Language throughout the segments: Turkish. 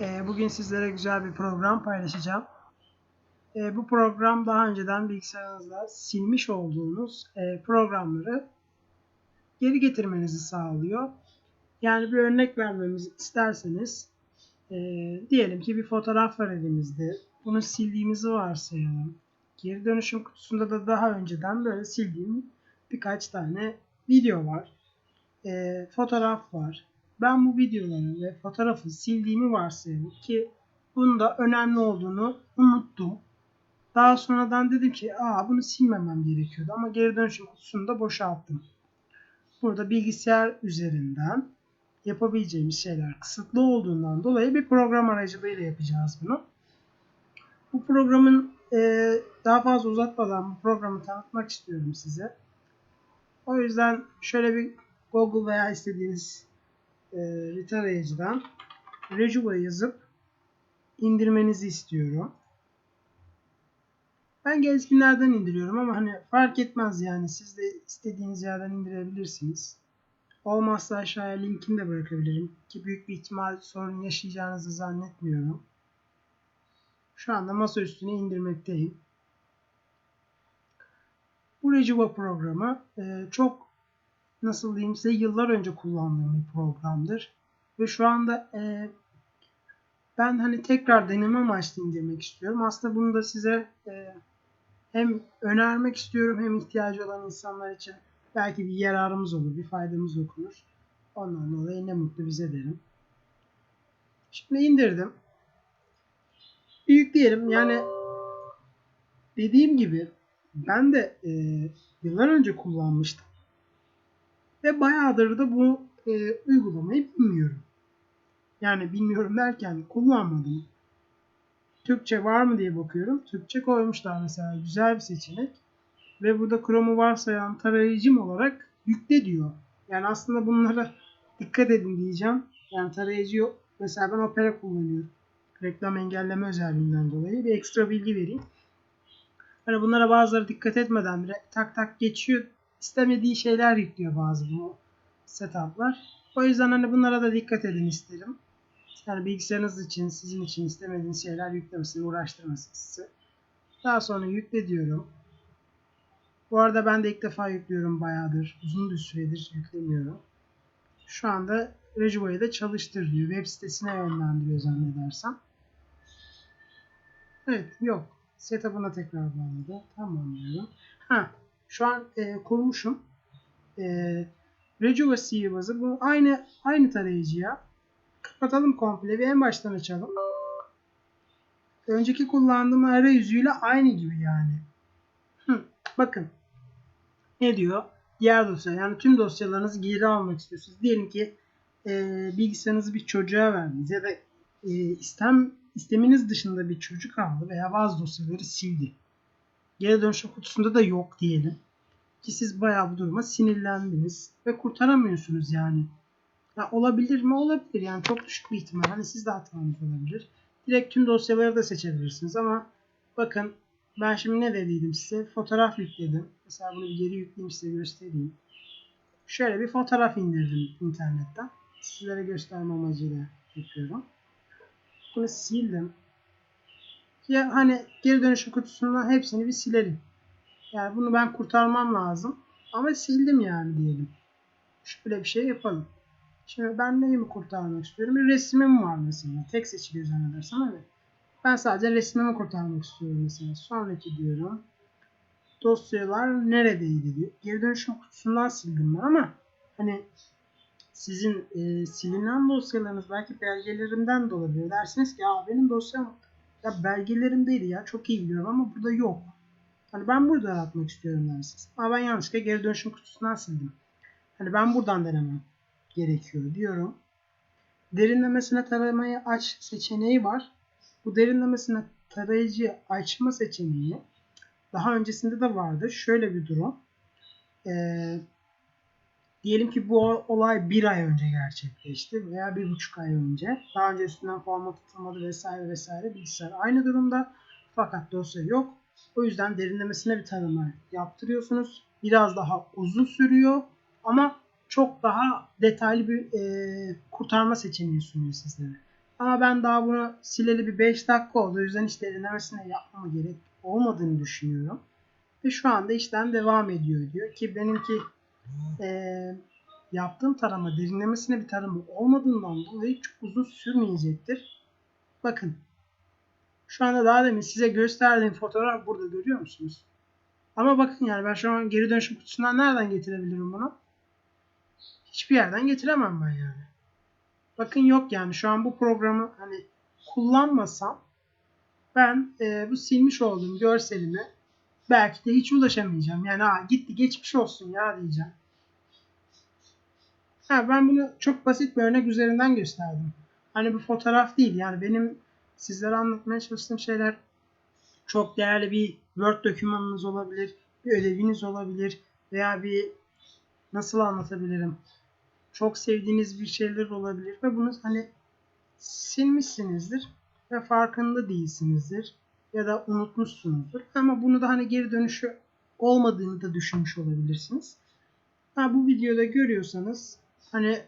Ee, Bugün sizlere güzel bir program paylaşacağım. Ee, Bu program daha önceden bilgisayarınızda silmiş olduğunuz e, programları geri getirmenizi sağlıyor. Yani bir örnek vermemizi isterseniz e, diyelim ki bir fotoğraf var elimizde. Bunu sildiğimizi varsayalım. Geri dönüşüm kutusunda da daha önceden böyle sildiğim birkaç tane video var. E, fotoğraf var. Ben bu videoları ve fotoğrafı sildiğimi varsayalım ki bunun da önemli olduğunu unuttum. Daha sonradan dedim ki aa bunu silmemem gerekiyordu ama geri dönüşüm kutusunu da boşalttım. Burada bilgisayar üzerinden yapabileceğimiz şeyler kısıtlı olduğundan dolayı bir program aracılığıyla yapacağız bunu. Bu programın e, daha fazla uzatmadan bu programı tanıtmak istiyorum size. O yüzden şöyle bir Google veya istediğiniz e, rit arayıcıdan Rejuva yazıp indirmenizi istiyorum. Ben gezginlerden indiriyorum ama hani fark etmez yani siz de istediğiniz yerden indirebilirsiniz. Olmazsa aşağıya linkini de bırakabilirim ki büyük bir ihtimal sorun yaşayacağınızı zannetmiyorum. Şu anda masa üstüne indirmekteyim. Bu Rejuva programı e, çok nasıl diyeyim size yıllar önce kullandığım bir programdır. Ve şu anda e, ben hani tekrar deneme amaçlı indirmek istiyorum. Aslında bunu da size e, hem önermek istiyorum hem ihtiyacı olan insanlar için belki bir yararımız olur, bir faydamız dokunur. Ondan dolayı ne mutlu bize derim. Şimdi indirdim. Bir yükleyelim. Yani dediğim gibi ben de e, yıllar önce kullanmıştım. Ve bayağıdır da bu e, uygulamayı bilmiyorum. Yani bilmiyorum derken kullanmadım. Türkçe var mı diye bakıyorum. Türkçe koymuşlar mesela. Güzel bir seçenek. Ve burada Chrome'u varsayan tarayıcım olarak yükle diyor. Yani aslında bunlara dikkat edin diyeceğim. Yani tarayıcı yok. Mesela ben Opera kullanıyorum. Reklam engelleme özelliğinden dolayı bir ekstra bilgi vereyim. Hani bunlara bazıları dikkat etmeden bile tak tak geçiyor. İstemediği şeyler yüklüyor bazı bu setuplar. O yüzden hani bunlara da dikkat edin isterim. Yani bilgisayarınız için, sizin için istemediğiniz şeyler yüklemesin, uğraştırmasın sizi. Daha sonra yükle diyorum. Bu arada ben de ilk defa yüklüyorum bayağıdır. Uzun bir süredir yüklemiyorum. Şu anda Rejuva'yı da çalıştır diyor. Web sitesine yönlendiriyor zannedersem. Evet yok. Setup'ına tekrar bağladı. Tamam diyorum. Ha, şu an e, kurmuşum. E, Rejuva Sievaz'ı bu aynı aynı tarayıcıya kapatalım komple ve en baştan açalım. Önceki kullandığım arayüzüyle aynı gibi yani. Hı, bakın. Ne diyor? Diğer dosya yani tüm dosyalarınızı geri almak istiyorsunuz. Diyelim ki e, bilgisayarınızı bir çocuğa verdiniz ya da e, istem isteminiz dışında bir çocuk aldı veya bazı dosyaları sildi. Geri dönüşüm kutusunda da yok diyelim. Ki siz bayağı bu duruma sinirlendiniz ve kurtaramıyorsunuz yani. Ya olabilir mi? Olabilir. Yani çok düşük bir ihtimal. Hani siz de hatanız olabilir. Direkt tüm dosyaları da seçebilirsiniz ama bakın ben şimdi ne dediydim size? Fotoğraf yükledim. Mesela bunu geri yükleyeyim size göstereyim. Şöyle bir fotoğraf indirdim internetten. Sizlere gösterme amacıyla yapıyorum. Bunu sildim. Ya hani geri dönüşüm kutusundan hepsini bir silelim. Yani bunu ben kurtarmam lazım. Ama sildim yani diyelim. Şöyle bir şey yapalım. Şimdi ben neyimi kurtarmak istiyorum? Bir resmim var mesela. Tek seçiliyor zannedersem evet. Ben sadece resmimi kurtarmak istiyorum mesela. Sonraki diyorum. Dosyalar neredeydi diyor. Geri dönüşüm kutusundan sildim ben ama hani sizin e, silinen dosyalarınız belki belgelerimden de olabilir. Dersiniz ki ya benim dosyam ya belgelerimdeydi ya çok iyi biliyorum ama burada yok. Hani ben burada aratmak istiyorum dersiniz. Ama ben yanlışlıkla geri dönüşüm kutusundan sildim. Hani ben buradan denemem gerekiyor diyorum. Derinlemesine taramayı aç seçeneği var. Bu derinlemesine tarayıcı açma seçeneği daha öncesinde de vardı. Şöyle bir durum. Ee, diyelim ki bu olay bir ay önce gerçekleşti veya bir buçuk ay önce. Daha önce üstünden format atılmadı vesaire vesaire bilgisayar aynı durumda. Fakat dosya yok. O yüzden derinlemesine bir tarama yaptırıyorsunuz. Biraz daha uzun sürüyor ama çok daha detaylı bir e, kurtarma seçeneği sunuyor sizlere. Ama ben daha bunu sileli bir 5 dakika oldu. O yüzden hiç derinlemesine yapmama gerek olmadığını düşünüyorum. Ve şu anda işlem devam ediyor diyor ki benimki eee yaptığım tarama derinlemesine bir tarama olmadığından dolayı çok uzun sürmeyecektir. Bakın. Şu anda daha demin size gösterdiğim fotoğraf burada görüyor musunuz? Ama bakın yani ben şu an geri dönüşüm kutusundan nereden getirebilirim bunu? Hiçbir yerden getiremem ben yani. Bakın yok yani şu an bu programı hani kullanmasam ben e, bu silmiş olduğum görselime belki de hiç ulaşamayacağım. Yani ha, gitti geçmiş olsun ya diyeceğim. Ha, ben bunu çok basit bir örnek üzerinden gösterdim. Hani bir fotoğraf değil. Yani benim sizlere anlatmaya çalıştığım şeyler çok değerli bir Word dokümanınız olabilir, bir ödeviniz olabilir veya bir nasıl anlatabilirim? Çok sevdiğiniz bir şeyler olabilir ve bunu hani silmişsinizdir ve farkında değilsinizdir ya da unutmuşsunuzdur. Ama bunu da hani geri dönüşü olmadığını da düşünmüş olabilirsiniz. Ha, bu videoda görüyorsanız hani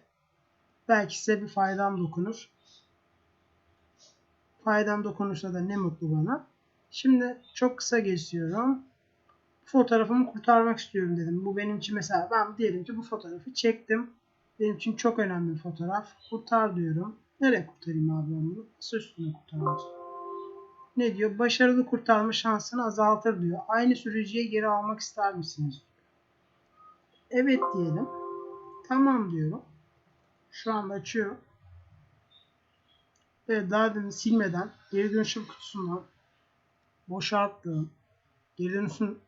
belki size bir faydam dokunur. Faydam dokunursa da ne mutlu bana. Şimdi çok kısa geçiyorum. Fotoğrafımı kurtarmak istiyorum dedim. Bu benim için mesela ben diyelim ki bu fotoğrafı çektim. Benim için çok önemli bir fotoğraf. Kurtar diyorum. Nereye kurtarayım abi bunu? Masa üstüne kurtarmak Ne diyor? Başarılı kurtarma şansını azaltır diyor. Aynı sürücüye geri almak ister misiniz? Evet diyelim. Tamam diyorum. Şu anda açıyor. Evet daha demin silmeden geri dönüşüm kutusundan boşalttığım geri dönüşüm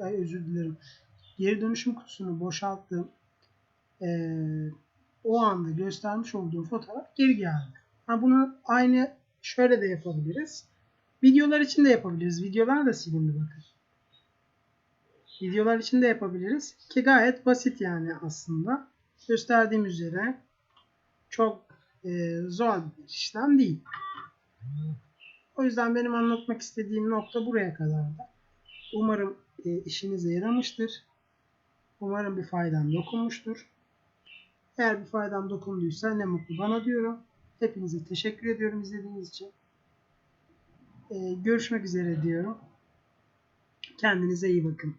ay özür dilerim. Geri dönüşüm kutusunu boşalttığım eee, o anda göstermiş olduğum fotoğraf geri geldi. Ha, bunu aynı şöyle de yapabiliriz. Videolar için de yapabiliriz. Videolar da silindi bakın. Videolar için de yapabiliriz. Ki gayet basit yani aslında. Gösterdiğim üzere çok e, zor bir işlem değil. O yüzden benim anlatmak istediğim nokta buraya kadardı. Umarım e, işinize yaramıştır. Umarım bir faydam dokunmuştur. Eğer bir faydam dokunduysa ne mutlu bana diyorum. Hepinize teşekkür ediyorum izlediğiniz için. E, görüşmek üzere diyorum. Kendinize iyi bakın.